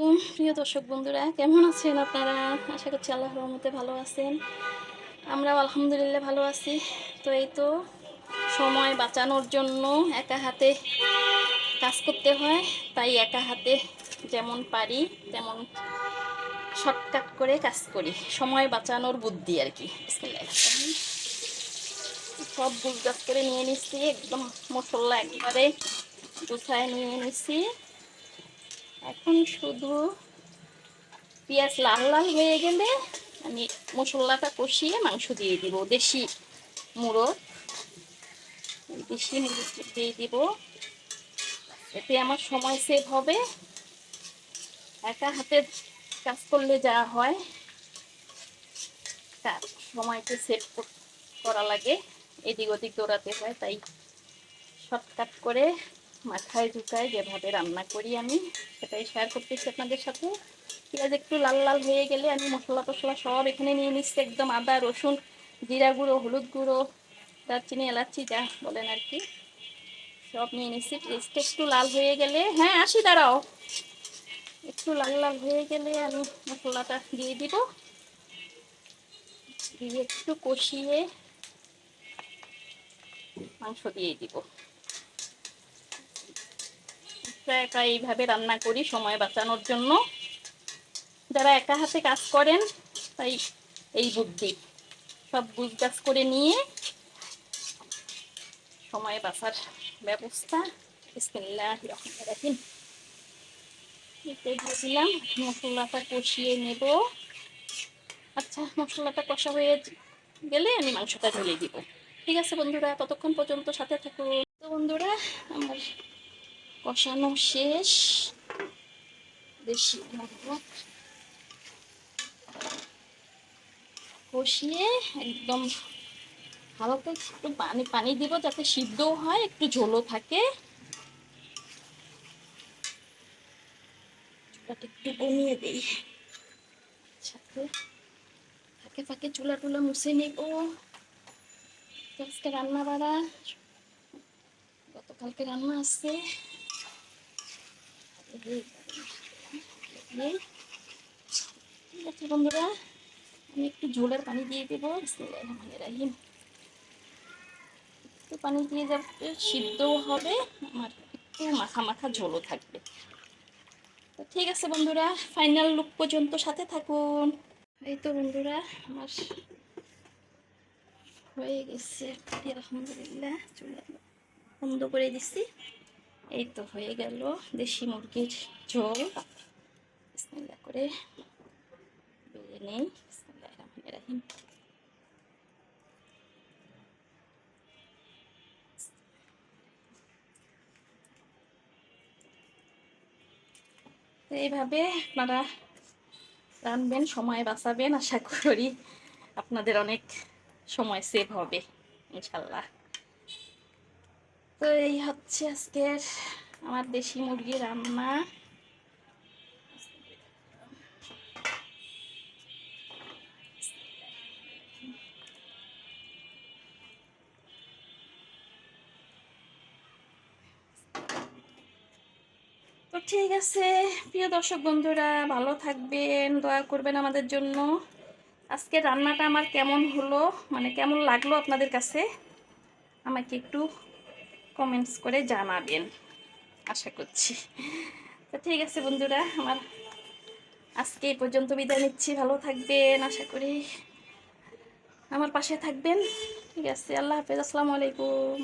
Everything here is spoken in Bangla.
আলাইকুম। প্রিয় দর্শক বন্ধুরা, কেমন আছেন আপনারা? আশা করছি আল্লাহ রহমতে ভালো আছেন। আমরাও আলহামদুলিল্লাহ ভালো আছি। তো এই তো সময় বাঁচানোর জন্য একা হাতে কাজ করতে হয়। তাই একা হাতে যেমন পারি, তেমন শর্টকাট করে কাজ করি। সময় বাঁচানোর বুদ্ধি আর কি। সব গুজগাছ করে নিয়ে নিচ্ছি একদম মশলা একবারে গুছায় নিয়ে নিচ্ছি এখন শুধু পেঁয়াজ লাল লাল হয়ে গেলে আমি মশলাটা কষিয়ে মাংস দিয়ে দিব, দেশি মুড়ো। দেশি মুড়ো দিয়ে দিব। এতে আমার সময় সেভ হবে। একা হাতে কাজ করলে যা হয়, তার সময়কে সেভ করা লাগে। এদিক ওদিক দৌড়াতে হয়, তাই শর্টকাট করে মাথায় ঢুকায় যেভাবে রান্না করি আমি, সেটাই শেয়ার করতেছি আপনাদের সাথে। পেঁয়াজ একটু লাল লাল হয়ে গেলে আমি মশলা টশলা সব এখানে নিয়ে নিচ্ছি, একদম আদা, রসুন, জিরা গুঁড়ো, হলুদ গুঁড়ো, দারচিনি, এলাচি, যা বলেন আর কি, সব নিয়ে নিচ্ছি। পেঁয়াজটা একটু লাল হয়ে গেলে হ্যাঁ আসি, দাঁড়াও। একটু লাল লাল হয়ে গেলে আমি মশলাটা দিয়ে দিব। দিয়ে একটু কষিয়ে মাংস দিয়ে দিব। একা একা এইভাবে রান্না করি সময় বাঁচানোর জন্য। যারা একা হাতে কাজ করেন, তাই এই বুদ্ধি। সব গুজগাছ করে নিয়ে সময় বাঁচার ব্যবস্থা। দিয়েছিলাম মশলাটা কষিয়ে নেব। আচ্ছা মশলাটা কষা হয়ে গেলে আমি মাংসটা ঢেলে দিব। ঠিক আছে বন্ধুরা, ততক্ষণ পর্যন্ত সাথে থাকুন। তো বন্ধুরা, আমার কষানো শেষ। বেশি কষিয়ে একদম হালকা একটু পানি পানি দিব যাতে সিদ্ধও হয়, একটু ঝোলও থাকে। একটু কমিয়ে দিই। সাথে ফাঁকে ফাঁকে চুলা টুলা মুছে নেব। আজকে রান্না বাড়া গতকালকে রান্না আসছে ঠিক আছে বন্ধুরা, আমি একটু ঝোলের পানি দিয়ে দেবো। রাহিম। একটু পানি দিয়ে যাবে, সিদ্ধও হবে আমার একটু মাখা মাখা ঝোলও থাকবে। তো ঠিক আছে বন্ধুরা, ফাইনাল লুক পর্যন্ত সাথে থাকুন। এই তো বন্ধুরা, আমার হয়ে গেছে। আলহামদুলিল্লাহ চলে বন্ধ করে দিচ্ছি এই তো হয়ে গেল দেশি মুরগির ঝোল। বিসমিল্লাহ করে বেড়ে নেই। এইভাবে আপনারা রানবেন, সময় বাঁচাবেন। আশা করি আপনাদের অনেক সময় সেভ হবে, ইনশাল্লাহ। তো এই হচ্ছে আজকের আমার দেশি মুরগি রান্না। তো ঠিক আছে, প্রিয় দর্শক বন্ধুরা, ভালো থাকবেন, দয়া করবেন আমাদের জন্য। আজকে রান্নাটা আমার কেমন হলো মানে কেমন লাগল আপনাদের কাছে? আমাকে একটু কমেন্টস করে জানাবেন। আশা করছি। তো ঠিক আছে বন্ধুরা, আমার আজকে এই পর্যন্ত বিদায় নিচ্ছি। ভালো থাকবেন, আশা করি আমার পাশে থাকবেন। ঠিক আছে, আল্লাহ হাফেজ, আসসালামু আলাইকুম।